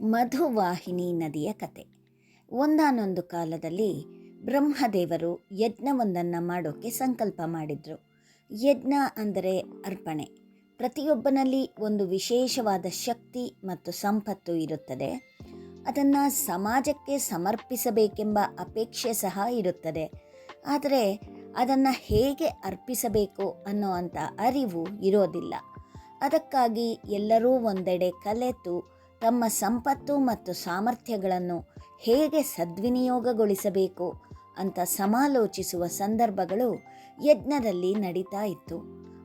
ಮಧುವಾಹಿನಿ ನದಿಯ ಕತೆ. ಒಂದಾನೊಂದು ಕಾಲದಲ್ಲಿ ಬ್ರಹ್ಮದೇವರು ಯಜ್ಞವೊಂದನ್ನು ಮಾಡೋಕ್ಕೆ ಸಂಕಲ್ಪ ಮಾಡಿದರು. ಯಜ್ಞ ಅಂದರೆ ಅರ್ಪಣೆ. ಪ್ರತಿಯೊಬ್ಬನಲ್ಲಿ ಒಂದು ವಿಶೇಷವಾದ ಶಕ್ತಿ ಮತ್ತು ಸಂಪತ್ತು ಇರುತ್ತದೆ. ಅದನ್ನು ಸಮಾಜಕ್ಕೆ ಸಮರ್ಪಿಸಬೇಕೆಂಬ ಅಪೇಕ್ಷೆ ಸಹ ಇರುತ್ತದೆ. ಆದರೆ ಅದನ್ನು ಹೇಗೆ ಅರ್ಪಿಸಬೇಕು ಅನ್ನೋ ಅರಿವು ಇರೋದಿಲ್ಲ. ಅದಕ್ಕಾಗಿ ಎಲ್ಲರೂ ಒಂದೆಡೆ ಕಲೆತು ತಮ್ಮ ಸಂಪತ್ತು ಮತ್ತು ಸಾಮರ್ಥ್ಯಗಳನ್ನು ಹೇಗೆ ಸದ್ವಿನಿಯೋಗಗೊಳಿಸಬೇಕು ಅಂತ ಸಮಾಲೋಚಿಸುವ ಸಂದರ್ಭಗಳು ಯಜ್ಞದಲ್ಲಿ ನಡೀತಾ ಇತ್ತು.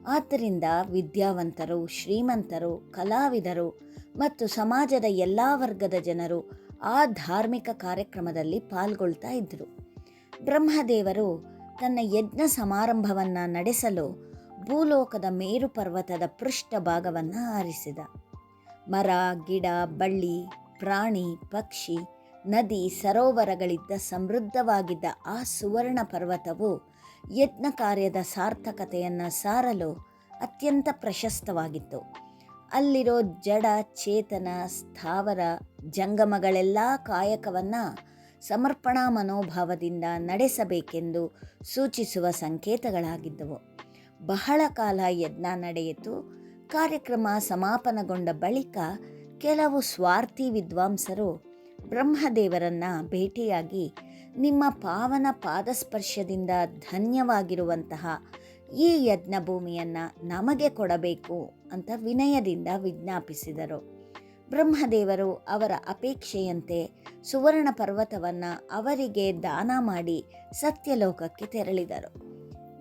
ಆದ್ದರಿಂದ ವಿದ್ಯಾವಂತರು, ಶ್ರೀಮಂತರು, ಕಲಾವಿದರು ಮತ್ತು ಸಮಾಜದ ಎಲ್ಲ ವರ್ಗದ ಜನರು ಆ ಧಾರ್ಮಿಕ ಕಾರ್ಯಕ್ರಮದಲ್ಲಿ ಪಾಲ್ಗೊಳ್ತಾ ಇದ್ದರು ಬ್ರಹ್ಮದೇವರು ತನ್ನ ಯಜ್ಞ ಸಮಾರಂಭವನ್ನು ನಡೆಸಲು ಭೂಲೋಕದ ಮೇರು ಪರ್ವತದ ಪೃಷ್ಠಭಾಗವನ್ನು ಆರಿಸಿದ. ಮರ, ಗಿಡ, ಬಳ್ಳಿ, ಪ್ರಾಣಿ, ಪಕ್ಷಿ, ನದಿ, ಸರೋವರಗಳಿದ್ದ ಸಮೃದ್ಧವಾಗಿದ್ದ ಆ ಸುವರ್ಣ ಪರ್ವತವು ಯಜ್ಞ ಕಾರ್ಯದ ಸಾರ್ಥಕತೆಯನ್ನು ಸಾರಲು ಅತ್ಯಂತ ಪ್ರಶಸ್ತವಾಗಿತ್ತು. ಅಲ್ಲಿರೋ ಜಡ, ಚೇತನ, ಸ್ಥಾವರ, ಜಂಗಮಗಳೆಲ್ಲ ಕಾಯಕವನ್ನು ಸಮರ್ಪಣಾ ಮನೋಭಾವದಿಂದ ನಡೆಸಬೇಕೆಂದು ಸೂಚಿಸುವ ಸಂಕೇತಗಳಾಗಿದ್ದವು. ಬಹಳ ಕಾಲ ಯಜ್ಞ ನಡೆಯಿತು. ಕಾರ್ಯಕ್ರಮ ಸಮಾಪನಗೊಂಡ ಬಳಿಕ ಕೆಲವು ಸ್ವಾರ್ಥಿ ವಿದ್ವಾಂಸರು ಬ್ರಹ್ಮದೇವರನ್ನು ಭೇಟಿಯಾಗಿ ನಿಮ್ಮ ಪಾವನ ಪಾದಸ್ಪರ್ಶದಿಂದ ಧನ್ಯವಾಗಿರುವಂತಹ ಈ ಯಜ್ಞ ಭೂಮಿಯನ್ನು ನಮಗೆ ಕೊಡಬೇಕು ಅಂತ ವಿನಯದಿಂದ ವಿಜ್ಞಾಪಿಸಿದರು. ಬ್ರಹ್ಮದೇವರು ಅವರ ಅಪೇಕ್ಷೆಯಂತೆ ಸುವರ್ಣ ಪರ್ವತವನ್ನು ಅವರಿಗೆ ದಾನ ಮಾಡಿ ಸತ್ಯಲೋಕಕ್ಕೆ ತೆರಳಿದರು.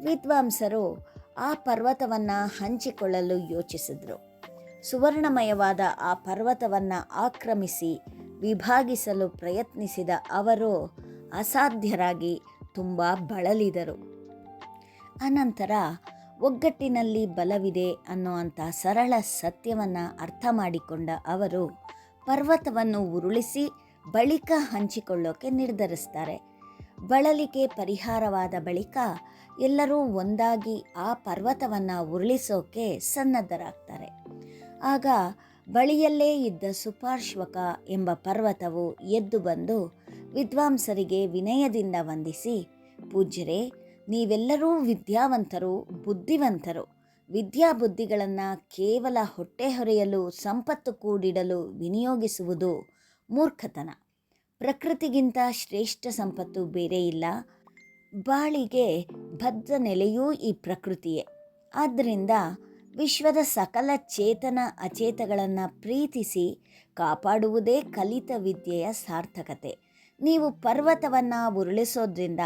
ವಿದ್ವಾಂಸರು ಆ ಪರ್ವತವನ್ನು ಹಂಚಿಕೊಳ್ಳಲು ಯೋಚಿಸಿದರು. ಸುವರ್ಣಮಯವಾದ ಆ ಪರ್ವತವನ್ನು ಆಕ್ರಮಿಸಿ ವಿಭಾಗಿಸಲು ಪ್ರಯತ್ನಿಸಿದ ಅವರು ಅಸಾಧ್ಯರಾಗಿ ತುಂಬ ಬಳಲಿದರು. ಅನಂತರ ಒಗ್ಗಟ್ಟಿನಲ್ಲಿ ಬಲವಿದೆ ಅನ್ನುವಂಥ ಸರಳ ಸತ್ಯವನ್ನು ಅರ್ಥ ಮಾಡಿಕೊಂಡ ಅವರು ಪರ್ವತವನ್ನು ಉರುಳಿಸಿ ಬಳಿಕ ಹಂಚಿಕೊಳ್ಳೋಕೆ ನಿರ್ಧರಿಸ್ತಾರೆ. ಬಳಲಿಕೆ ಪರಿಹಾರವಾದ ಬಳಿಕ ಎಲ್ಲರೂ ಒಂದಾಗಿ ಆ ಪರ್ವತವನ್ನು ಉರುಳಿಸೋಕೆ ಸನ್ನದ್ಧರಾಗ್ತಾರೆ. ಆಗ ಬಳಿಯಲ್ಲೇ ಇದ್ದ ಸುಪಾರ್ಶ್ವಕ ಎಂಬ ಪರ್ವತವು ಎದ್ದು ಬಂದು ವಿದ್ವಾಂಸರಿಗೆ ವಿನಯದಿಂದ ವಂದಿಸಿ, ಪೂಜ್ಯರೇ, ನೀವೆಲ್ಲರೂ ವಿದ್ಯಾವಂತರು, ಬುದ್ಧಿವಂತರು. ವಿದ್ಯಾಬುದ್ಧಿಗಳನ್ನು ಕೇವಲ ಹೊಟ್ಟೆ ಹೊರೆಯಲು, ಸಂಪತ್ತು ಕೂಡಿಡಲು ವಿನಿಯೋಗಿಸುವುದು ಮೂರ್ಖತನ. ಪ್ರಕೃತಿಗಿಂತ ಶ್ರೇಷ್ಠ ಸಂಪತ್ತು ಬೇರೆ ಇಲ್ಲ. ಬಾಳಿಗೆ ಬದ್ಧ ನೆಲೆಯೂ ಈ ಪ್ರಕೃತಿಯೇ. ಆದ್ದರಿಂದ ವಿಶ್ವದ ಸಕಲ ಚೇತನ ಅಚೇತಗಳನ್ನು ಪ್ರೀತಿಸಿ ಕಾಪಾಡುವುದೇ ಕಲಿತ ವಿದ್ಯೆಯ ಸಾರ್ಥಕತೆ. ನೀವು ಪರ್ವತವನ್ನು ಉರುಳಿಸೋದ್ರಿಂದ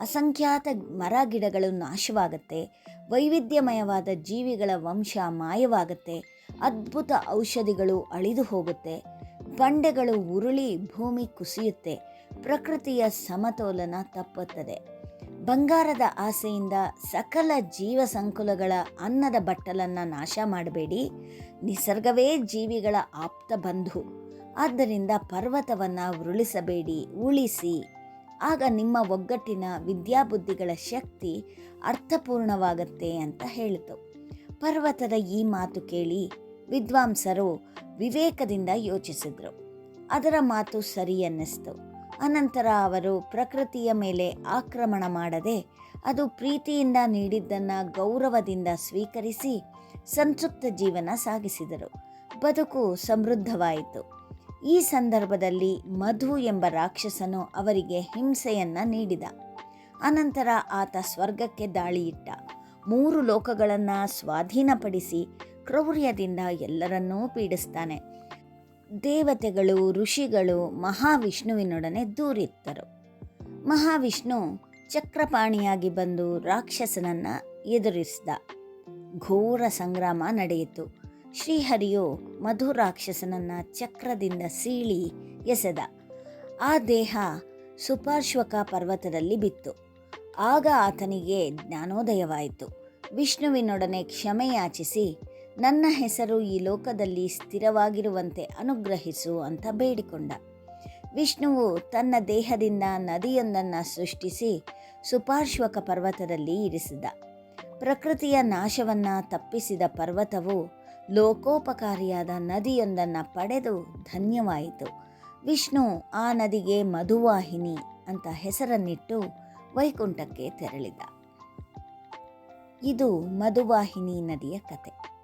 ಅಸಂಖ್ಯಾತ ಮರ ಗಿಡಗಳು ನಾಶವಾಗುತ್ತೆ. ವೈವಿಧ್ಯಮಯವಾದ ಜೀವಿಗಳ ವಂಶ ಮಾಯವಾಗುತ್ತೆ. ಅದ್ಭುತ ಔಷಧಿಗಳು ಅಳಿದು ಹೋಗುತ್ತೆ. ಬಂಡೆಗಳು ಉರುಳಿ ಭೂಮಿ ಕುಸಿಯುತ್ತೆ, ಪ್ರಕೃತಿಯ ಸಮತೋಲನ ತಪ್ಪುತ್ತದೆ. ಬಂಗಾರದ ಆಸೆಯಿಂದ ಸಕಲ ಜೀವ ಸಂಕುಲಗಳ ಅನ್ನದ ಬಟ್ಟಲನ್ನು ನಾಶ ಮಾಡಬೇಡಿ. ನಿಸರ್ಗವೇ ಜೀವಿಗಳ ಆಪ್ತ ಬಂಧು. ಆದ್ದರಿಂದ ಪರ್ವತವನ್ನು ಉರುಳಿಸಬೇಡಿ, ಉಳಿಸಿ. ಆಗ ನಿಮ್ಮ ಒಗ್ಗಟ್ಟಿನ ವಿದ್ಯಾಬುದ್ಧಿಗಳ ಶಕ್ತಿ ಅರ್ಥಪೂರ್ಣವಾಗತ್ತೆ ಅಂತ ಹೇಳಿತು. ಪರ್ವತದ ಈ ಮಾತು ಕೇಳಿ ವಿದ್ವಾಂಸರು ವಿವೇಕದಿಂದ ಯೋಚಿಸಿದರು. ಅದರ ಮಾತು ಸರಿ ಅನ್ನಿಸ್ತು ಅನಂತರ ಅವರು ಪ್ರಕೃತಿಯ ಮೇಲೆ ಆಕ್ರಮಣ ಮಾಡದೆ, ಅದು ಪ್ರೀತಿಯಿಂದ ನೀಡಿದ್ದನ್ನು ಗೌರವದಿಂದ ಸ್ವೀಕರಿಸಿ ಸಂತೃಪ್ತ ಜೀವನ ಸಾಗಿಸಿದರು. ಬದುಕು ಸಮೃದ್ಧವಾಯಿತು. ಈ ಸಂದರ್ಭದಲ್ಲಿ ಮಧು ಎಂಬ ರಾಕ್ಷಸನು ಅವರಿಗೆ ಹಿಂಸೆಯನ್ನು ನೀಡಿದ. ಅನಂತರ ಆತ ಸ್ವರ್ಗಕ್ಕೆ ದಾಳಿಯಿಟ್ಟ. ಮೂರು ಲೋಕಗಳನ್ನು ಸ್ವಾಧೀನಪಡಿಸಿ ಕ್ರೌರ್ಯದಿಂದ ಎಲ್ಲರನ್ನೂ ಪೀಡಿಸ್ತಾನೆ. ದೇವತೆಗಳು, ಋಷಿಗಳು ಮಹಾವಿಷ್ಣುವಿನೊಡನೆ ದೂರಿತ್ತರು ಮಹಾವಿಷ್ಣು ಚಕ್ರಪಾಣಿಯಾಗಿ ಬಂದು ರಾಕ್ಷಸನನ್ನು ಎದುರಿಸಿದ. ಘೋರ ಸಂಗ್ರಾಮ ನಡೆಯಿತು. ಶ್ರೀಹರಿಯು ಮಧು ರಾಕ್ಷಸನನ್ನು ಚಕ್ರದಿಂದ ಸೀಳಿ ಎಸೆದ. ಆ ದೇಹ ಸುಪಾರ್ಶ್ವಕ ಪರ್ವತದಲ್ಲಿ ಬಿತ್ತು. ಆಗ ಆತನಿಗೆ ಜ್ಞಾನೋದಯವಾಯಿತು. ವಿಷ್ಣುವಿನೊಡನೆ ಕ್ಷಮೆಯಾಚಿಸಿ ನನ್ನ ಹೆಸರು ಈ ಲೋಕದಲ್ಲಿ ಸ್ಥಿರವಾಗಿರುವಂತೆ ಅನುಗ್ರಹಿಸು ಅಂತ ಬೇಡಿಕೊಂಡ. ವಿಷ್ಣುವು ತನ್ನ ದೇಹದಿಂದ ನದಿಯೊಂದನ್ನು ಸೃಷ್ಟಿಸಿ ಸುಪಾರ್ಶ್ವಕ ಪರ್ವತದಲ್ಲಿ ಇರಿಸಿದ. ಪ್ರಕೃತಿಯ ನಾಶವನ್ನು ತಪ್ಪಿಸಿದ ಪರ್ವತವು ಲೋಕೋಪಕಾರಿಯಾದ ನದಿಯೊಂದನ್ನು ಪಡೆದು ಧನ್ಯವಾಯಿತು. ವಿಷ್ಣು ಆ ನದಿಗೆ ಮಧುವಾಹಿನಿ ಅಂತ ಹೆಸರನ್ನಿಟ್ಟು ವೈಕುಂಠಕ್ಕೆ ತೆರಳಿದ. ಇದು ಮಧುವಾಹಿನಿ ನದಿಯ ಕತೆ.